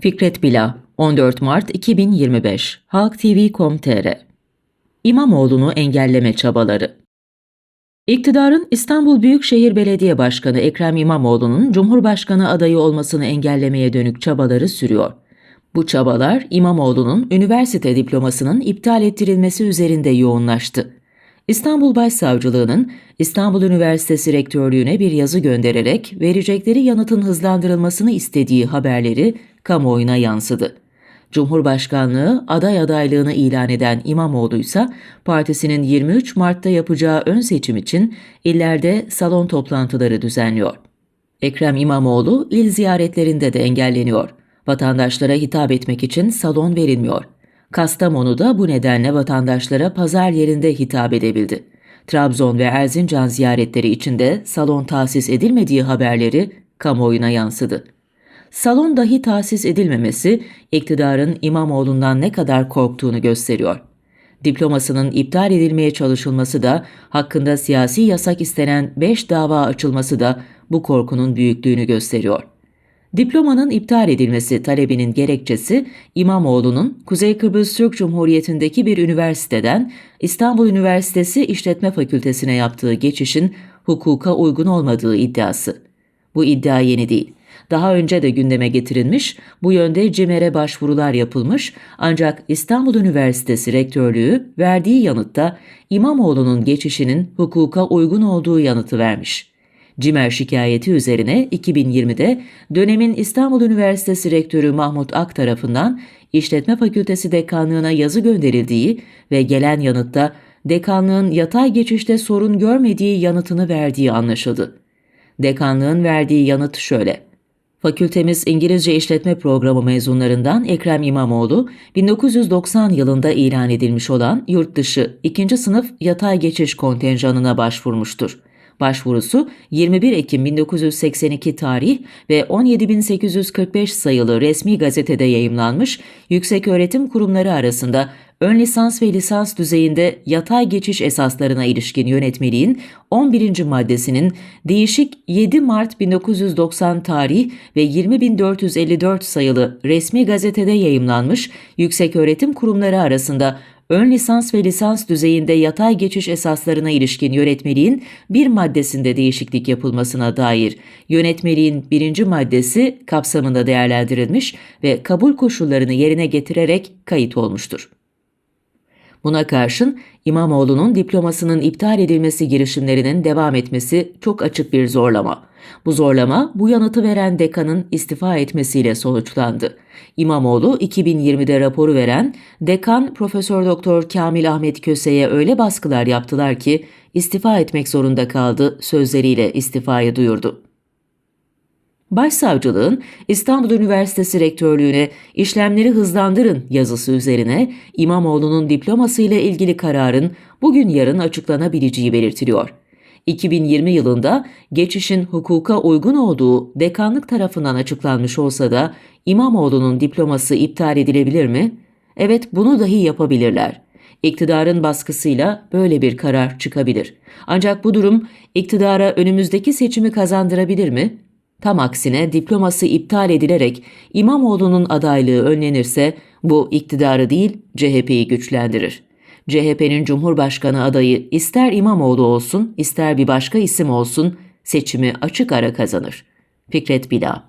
Fikret Bila, 14 Mart 2025, Halk TV.com.tr İmamoğlu'nu engelleme çabaları İktidarın İstanbul Büyükşehir Belediye Başkanı Ekrem İmamoğlu'nun Cumhurbaşkanı adayı olmasını engellemeye dönük çabaları sürüyor. Bu çabalar İmamoğlu'nun üniversite diplomasının iptal ettirilmesi üzerinde yoğunlaştı. İstanbul Başsavcılığı'nın İstanbul Üniversitesi Rektörlüğü'ne bir yazı göndererek verecekleri yanıtın hızlandırılmasını istediği haberleri kamuoyuna yansıdı. Cumhurbaşkanlığı aday adaylığını ilan eden İmamoğlu ise partisinin 23 Mart'ta yapacağı ön seçim için illerde salon toplantıları düzenliyor. Ekrem İmamoğlu il ziyaretlerinde de engelleniyor. Vatandaşlara hitap etmek için salon verilmiyor. Kastamonu'da bu nedenle vatandaşlara pazar yerinde hitap edebildi. Trabzon ve Erzincan ziyaretleri içinde salon tahsis edilmediği haberleri kamuoyuna yansıdı. Salon dahi tahsis edilmemesi iktidarın İmamoğlu'ndan ne kadar korktuğunu gösteriyor. Diplomasının iptal edilmeye çalışılması da hakkında siyasi yasak istenen 5 dava açılması da bu korkunun büyüklüğünü gösteriyor. Diplomanın iptal edilmesi talebinin gerekçesi İmamoğlu'nun Kuzey Kıbrıs Türk Cumhuriyeti'ndeki bir üniversiteden İstanbul Üniversitesi İşletme Fakültesine yaptığı geçişin hukuka uygun olmadığı iddiası. Bu iddia yeni değil. Daha önce de gündeme getirilmiş, bu yönde CİMER'e başvurular yapılmış ancak İstanbul Üniversitesi Rektörlüğü verdiği yanıtta İmamoğlu'nun geçişinin hukuka uygun olduğu yanıtı vermiş. CİMER şikayeti üzerine 2020'de dönemin İstanbul Üniversitesi Rektörü Mahmut Ak tarafından İşletme Fakültesi Dekanlığı'na yazı gönderildiği ve gelen yanıtta dekanlığın yatay geçişte sorun görmediği yanıtını verdiği anlaşıldı. Dekanlığın verdiği yanıt şöyle. Fakültemiz İngilizce İşletme Programı mezunlarından Ekrem İmamoğlu, 1990 yılında ilan edilmiş olan yurt dışı 2. sınıf yatay geçiş kontenjanına başvurmuştur. Başvurusu 21 Ekim 1982 tarih ve 17845 sayılı resmi gazetede yayımlanmış Yükseköğretim Kurumları arasında ön lisans ve lisans düzeyinde yatay geçiş esaslarına ilişkin yönetmeliğin 11. maddesinin değişik 7 Mart 1990 tarih ve 20454 sayılı resmi gazetede yayımlanmış Yükseköğretim Kurumları arasında ön lisans ve lisans düzeyinde yatay geçiş esaslarına ilişkin yönetmeliğin bir maddesinde değişiklik yapılmasına dair yönetmeliğin birinci maddesi kapsamında değerlendirilmiş ve kabul koşullarını yerine getirerek kayıt olmuştur. Buna karşın İmamoğlu'nun diplomasının iptal edilmesi girişimlerinin devam etmesi çok açık bir zorlama. Bu zorlama bu yanıtı veren dekanın istifa etmesiyle sonuçlandı. İmamoğlu 2020'de raporu veren dekan Profesör Doktor Kamil Ahmet Köse'ye öyle baskılar yaptılar ki istifa etmek zorunda kaldı sözleriyle istifayı duyurdu. Başsavcılığın İstanbul Üniversitesi Rektörlüğü'ne işlemleri hızlandırın yazısı üzerine İmamoğlu'nun diploması ile ilgili kararın bugün yarın açıklanabileceği belirtiliyor. 2020 yılında geçişin hukuka uygun olduğu dekanlık tarafından açıklanmış olsa da İmamoğlu'nun diploması iptal edilebilir mi? Evet bunu dahi yapabilirler. İktidarın baskısıyla böyle bir karar çıkabilir. Ancak bu durum iktidara önümüzdeki seçimi kazandırabilir mi? Tam aksine diploması iptal edilerek İmamoğlu'nun adaylığı önlenirse bu iktidarı değil CHP'yi güçlendirir. CHP'nin Cumhurbaşkanı adayı ister İmamoğlu olsun ister bir başka isim olsun seçimi açık ara kazanır. Fikret Bila